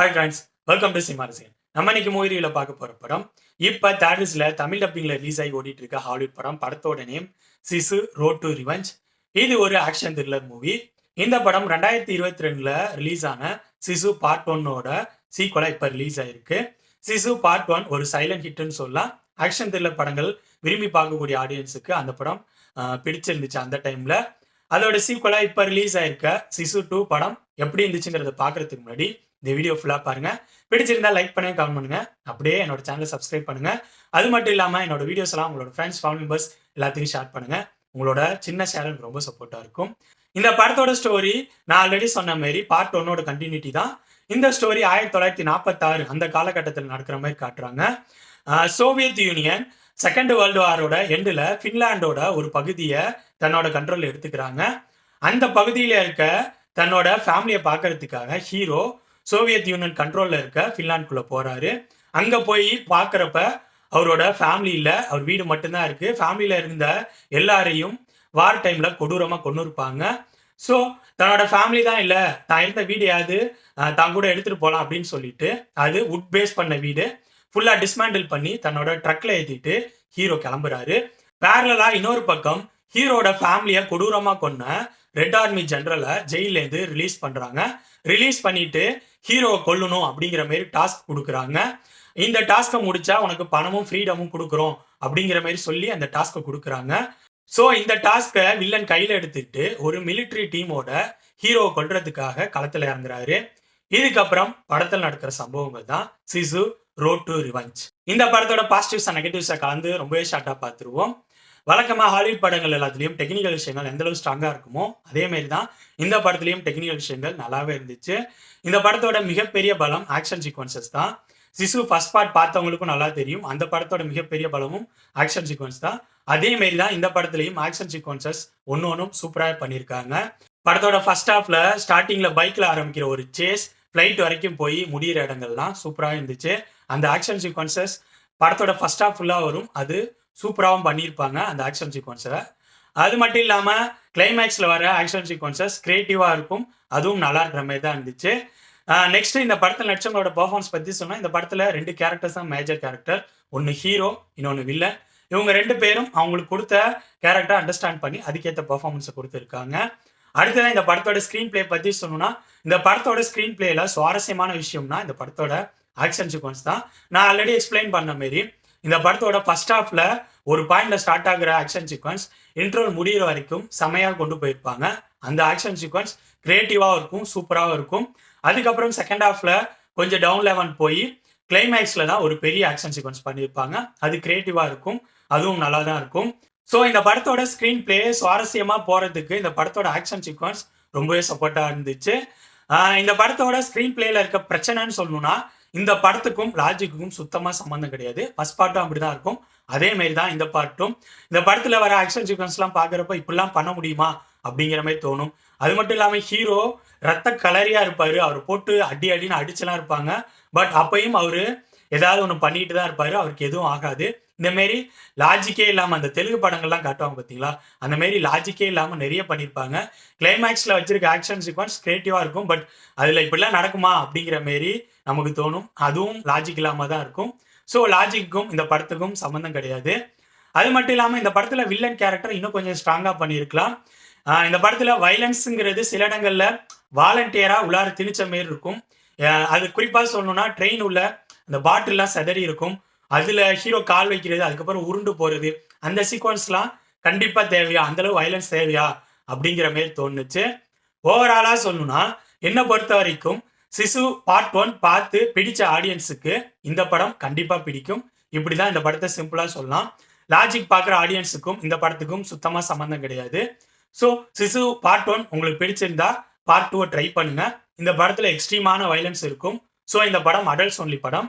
Hi friends welcome to சிமாரசியன் நம்ம இன்னைக்கு மூவியில் பார்க்க போகிற படம் இப்போ தேட்டர்ஸ்ல தமிழ் டப்பிங்கில் ரிலீஸ் ஆகி ஓடிட்டு இருக்க ஹாலிவுட் படம் படத்தோட நேம் சிசு ரோட் டு ரிவெஞ்ச் இது ஒரு ஆக்ஷன் த்ரில்லர் மூவி இந்த படம் ரெண்டாயிரத்தி இருபத்தி ரெண்டுல ரிலீஸ் ஆன சிசு பார்ட் ஒன்னோட சீக்வலா இப்போ ரிலீஸ் ஆயிருக்கு. சிசு பார்ட் ஒன் ஒரு சைலண்ட் ஹிட்னு சொல்லலாம். ஆக்ஷன் த்ரில்லர் படங்கள் விரும்பி பார்க்கக்கூடிய ஆடியன்ஸுக்கு அந்த படம் பிடிச்சிருந்துச்சு அந்த டைம்ல அதோட சீக்வலா இப்போ ரிலீஸ் ஆயிருக்க சிசு டூ படம் எப்படி இருந்துச்சுங்கிறத பாக்குறதுக்கு முன்னாடி இந்த வீடியோ ஃபுல்லாக பாருங்கள் பிடிச்சிருந்தா லைக் பண்ணுங்க கமெண்ட் பண்ணுங்கள் அப்படியே என்னோட சேனலை சப்ஸ்கிரைப் பண்ணுங்க. அது மட்டும் இல்லாமல் என்னோட வீடியோஸ் எல்லாம் உங்களோட ஃப்ரெண்ட்ஸ் ஃபேமிலி மெம்பர்ஸ் எல்லாத்தையும் ஷேர் பண்ணுங்க. உங்களோட சின்ன ஷேர் எனக்கு ரொம்ப சப்போர்ட்டாக இருக்கும். இந்த படத்தோட ஸ்டோரி நான் ஆல்ரெடி சொன்ன மாதிரி பார்ட் ஒன்னோட கண்டினியூட்டி தான். இந்த ஸ்டோரி ஆயிரத்தி தொள்ளாயிரத்தி நாற்பத்தாறு அந்த காலகட்டத்தில் நடக்கிற மாதிரி காட்டுறாங்க. சோவியத் யூனியன் செகண்ட் வேர்ல்டு வாரோட எண்டில் ஃபின்லாண்டோட ஒரு பகுதியை தன்னோட கண்ட்ரோலில் எடுத்துக்கிறாங்க. அந்த பகுதியில் இருக்க தன்னோட ஃபேமிலியை பார்க்கறதுக்காக ஹீரோ சோவியத் யூனியன் கண்ட்ரோல்ல இருக்க ஃபின்லாண்டுக்குள்ள போறாரு. அங்க போய் பாக்குறப்ப அவரோட ஃபேமிலியில அவர் வீடு மட்டும்தான் இருக்கு. ஃபேமிலியில இருந்த எல்லாரையும் வார் டைம்ல கொடூரமா கொண்டு இருப்பாங்க. ஸோ தன்னோட ஃபேமிலி தான் இல்ல தான் இருந்த வீடையாவது அஹ், தான் கூட எடுத்துட்டு போலாம் அப்படின்னு சொல்லிட்டு அது உட் பேஸ் பண்ண வீடு. ஃபுல்லா டிஸ்மேண்டில் பண்ணி தன்னோட ட்ரக்ல ஏத்திட்டு ஹீரோ கிளம்புறாரு. பேரலா இன்னொரு பக்கம் ஹீரோட ஃபேமிலியை கொடூரமா கொன்ன ரெட் ஆர்மி ஜெனரலை ஜெயிலேருந்து ரிலீஸ் பண்றாங்க. ரிலீஸ் பண்ணிட்டு ஹீரோவை கொல்லணும் அப்படிங்கிற மாதிரி டாஸ்க் கொடுக்குறாங்க. இந்த டாஸ்க்கை முடிச்சா உனக்கு பணமும் ஃப்ரீடமும் கொடுக்குறோம் அப்படிங்கிற மாதிரி சொல்லி அந்த டாஸ்க்கை கொடுக்குறாங்க. ஸோ இந்த டாஸ்க்கை வில்லன் கையில் எடுத்துக்கிட்டு ஒரு மிலிட்ரி டீமோட ஹீரோவை கொல்றதுக்காக களத்தில் இறங்குறாரு. இதுக்கப்புறம் படத்தில் நடக்கிற சம்பவங்கள் தான் சிசு ரோட் டு ரிவஞ்ச் இந்த படத்தோட பாசிட்டிவ்ஸ் அண்ட் நெகட்டிவ்ஸை கலந்து ரொம்பவே ஷார்ட்டாக பார்த்துருவோம். வழக்கமாக ஹாலிவுட் படங்கள் எல்லாத்துலேயும் டெக்னிக்கல் விஷயங்கள் எந்த அளவு ஸ்ட்ராங்கா இருக்குமோ அதே மாதிரி தான் இந்த படத்துலையும் டெக்னிக்கல் விஷயங்கள் நல்லாவே இருந்துச்சு. இந்த படத்தோட மிகப்பெரிய பலம் ஆக்ஷன் சீக்வன்சஸ் தான். சிசு ஃபர்ஸ்ட் பார்ட் பார்த்தவங்களுக்கும் நல்லா தெரியும். அந்த படத்தோட மிகப்பெரிய பலமும் ஆக்ஷன் சீக்வன்ஸ் தான். அதே மாரி தான் இந்த படத்துலையும் ஆக்ஷன் சீக்வன்சஸ் ஒன்று ஒன்றும் சூப்பராக பண்ணியிருக்காங்க படத்தோட ஃபர்ஸ்ட் ஹாஃப்ல ஸ்டார்டிங்கில் பைக்கில் ஆரம்பிக்கிற ஒரு சேஸ் ஃப்ளைட் வரைக்கும் போய் முடிகிற இடங்கள்லாம் சூப்பராக இருந்துச்சு. அந்த ஆக்ஷன் சீக்வன்சஸ் படத்தோட ஃபர்ஸ்ட் ஹாஃப் ஃபுல்லாக வரும். அது சூப்பராகவும் பண்ணியிருப்பாங்க அந்த ஆக்ஷன் சீக்வன்ஸை அது மட்டும் இல்லாமல் கிளைமேக்ஸில் வர ஆக்ஷன் சீக்வன்சஸ் கிரியேட்டிவாக இருக்கும். அதுவும் நல்லா இருக்கிற மாதிரி தான் இருந்துச்சு. நெக்ஸ்ட் இந்த படத்தில் நடிச்சவங்களோட பர்ஃபார்மன்ஸ் பற்றி சொன்னால் இந்த படத்தில் ரெண்டு கேரக்டர்ஸ் தான் மேஜர் கேரக்டர் ஒன்று ஹீரோ இன்னொன்று வில்லன் இவங்க ரெண்டு பேரும் அவங்களுக்கு கொடுத்த கேரக்டர் அண்டர்ஸ்டாண்ட் பண்ணி அதுக்கேற்ற பர்ஃபார்மன்ஸை கொடுத்துருக்காங்க. அடுத்ததான் இந்த படத்தோட ஸ்க்ரீன் பிளே பற்றி சொல்லணும்னா இந்த படத்தோட ஸ்க்ரீன் பிளேல சுவாரஸ்யமான விஷயம்னா இந்த படத்தோட ஆக்ஷன் சீக்வன்ஸ் தான். நான் ஆல்ரெடி எக்ஸ்பிளைன் பண்ண மாரி இந்த படத்தோட ஃபர்ஸ்ட் ஹாஃப்ல ஒரு பாயிண்ட்ல ஸ்டார்ட் ஆகுற ஆக்ஷன் சீக்வன்ஸ் இன்ட்ரோல் முடியிற வரைக்கும் செமையாக கொண்டு போயிருப்பாங்க. அந்த ஆக்ஷன் சீக்வன்ஸ் கிரியேட்டிவாகவும் இருக்கும் சூப்பராகவும் இருக்கும். அதுக்கப்புறம் செகண்ட் ஹாஃப்ல கொஞ்சம் டவுன் லெவன் போய் கிளைமேக்ஸ்ல தான் ஒரு பெரிய ஆக்ஷன் சீக்வன்ஸ் பண்ணியிருப்பாங்க. அது கிரியேட்டிவாக இருக்கும் அதுவும் நல்லா தான் இருக்கும். ஸோ இந்த படத்தோட ஸ்க்ரீன் பிளே சுவாரஸ்யமா போறதுக்கு இந்த படத்தோட ஆக்ஷன் சீக்வன்ஸ் ரொம்பவே சப்போர்ட்டாக இருந்துச்சு. இந்த படத்தோட ஸ்க்ரீன் பிளேல இருக்க பிரச்சனைன்னு சொல்லணும்னா இந்த படத்துக்கும் லாஜிக்குக்கும் சுத்தமாக சம்மந்தம் கிடையாது. ஃபர்ஸ்ட் பாட்டும் அப்படிதான் இருக்கும். அதே மாதிரி தான் இந்த பார்ட்டும் இந்த படத்துல வர ஆக்ஷன் சீக்வன்ஸ்லாம் பார்க்குறப்ப இப்படிலாம் பண்ண முடியுமா? அப்படிங்கிற மாதிரி தோணும். அது மட்டும் இல்லாமல் ஹீரோ ரத்த கலரியா இருப்பாரு. அவர் போட்டு அடி அடின்னு அடிச்செல்லாம் இருப்பாங்க. பட் அப்பயும் அவரு ஏதாவது ஒன்று பண்ணிட்டு தான் இருப்பாரு. அவருக்கு எதுவும் ஆகாது. இந்த மாரி லாஜிக்கே இல்லாமல் அந்த தெலுங்கு படங்கள்லாம் காட்டுவாங்க பார்த்தீங்களா அந்த மாரி லாஜிக்கே இல்லாமல் நிறைய பண்ணியிருப்பாங்க கிளைமேக்ஸில் வச்சிருக்க ஆக்ஷன் சீக்வன்ஸ் கிரியேட்டிவாக இருக்கும். பட் அதில் இப்படிலாம் நடக்குமா அப்படிங்கிற மாரி நமக்கு தோணும். அதுவும் லாஜிக் இல்லாமல் தான் இருக்கும். ஸோ லாஜிக்கும் இந்த படத்துக்கும் சம்மந்தம் கிடையாது. அது மட்டும் இல்லாமல் இந்த படத்தில் வில்லன் கேரக்டர் இன்னும் கொஞ்சம் ஸ்ட்ராங்காக பண்ணியிருக்கலாம். இந்த படத்தில் வைலன்ஸுங்கிறது சில இடங்களில் வாலண்டியராக உள்ளார திணிச்ச மாரி இருக்கும். அது குறிப்பாக சொல்லணும்னா ட்ரெயின் உள்ள அந்த பாட்டில்லாம் செதறி இருக்கும். அதுல ஹீரோ கால் வைக்கிறது அதுக்கப்புறம் உருண்டு போறது அந்த சீக்வன்ஸ்லாம் கண்டிப்பா தேவையா? அந்த அளவு வயலன்ஸ் தேவையா? அப்படிங்கிற மாதிரி தோணுச்சு. ஓவராலா சொல்லணும்னா என்னை பொறுத்த வரைக்கும் சிசு பார்ட் ஒன் பார்த்து பிடிச்ச ஆடியன்ஸுக்கு இந்த படம் கண்டிப்பா பிடிக்கும். இப்படிதான் இந்த படத்தை சிம்பிளா சொல்லலாம். லாஜிக் பார்க்குற ஆடியன்ஸுக்கும் இந்த படத்துக்கும் சுத்தமா சம்மந்தம் கிடையாது. ஸோ சிசு பார்ட் ஒன் உங்களுக்கு பிடிச்சிருந்தா பார்ட் டூவை ட்ரை பண்ணுங்க. இந்த படத்துல எக்ஸ்ட்ரீமான வைலன்ஸ் இருக்கும். ஸோ இந்த படம் அடல்ட்ஸ் ஒன்லி படம்.